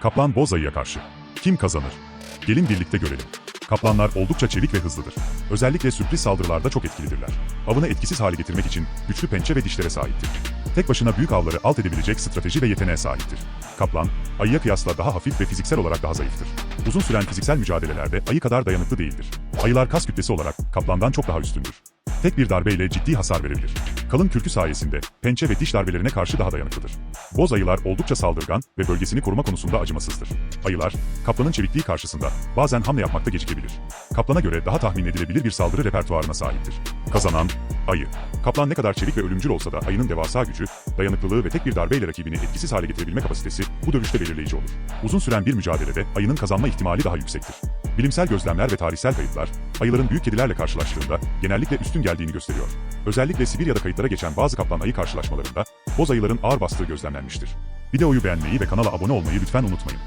Kaplan boz ayıya karşı. Kim kazanır? Gelin birlikte görelim. Kaplanlar oldukça çevik ve hızlıdır. Özellikle sürpriz saldırılarda çok etkilidirler. Avını etkisiz hale getirmek için güçlü pençe ve dişlere sahiptir. Tek başına büyük avları alt edebilecek strateji ve yeteneğe sahiptir. Kaplan, ayıya kıyasla daha hafif ve fiziksel olarak daha zayıftır. Uzun süren fiziksel mücadelelerde ayı kadar dayanıklı değildir. Ayılar kas kütlesi olarak kaplandan çok daha üstündür. Tek bir darbeyle ciddi hasar verebilir. Kalın kürkü sayesinde pençe ve diş darbelerine karşı daha dayanıklıdır. Boz ayılar oldukça saldırgan ve bölgesini koruma konusunda acımasızdır. Ayılar, kaplanın çevikliği karşısında bazen hamle yapmakta gecikebilir. Kaplana göre daha tahmin edilebilir bir saldırı repertuarına sahiptir. Kazanan, ayı. Kaplan ne kadar çevik ve ölümcül olsa da ayının devasa gücü, dayanıklılığı ve tek bir darbeyle rakibini etkisiz hale getirebilme kapasitesi bu dövüşte belirleyici olur. Uzun süren bir mücadelede ayının kazanma ihtimali daha yüksektir. Bilimsel gözlemler ve tarihsel kayıtlar, ayıların büyük kedilerle karşılaştığında genellikle üstün geldiğini gösteriyor. Özellikle Sibirya'da kayıtlara geçen bazı kaplan ayı karşılaşmalarında boz ayıların ağır bastığı gözlemlenmiştir. Videoyu beğenmeyi ve kanala abone olmayı lütfen unutmayın.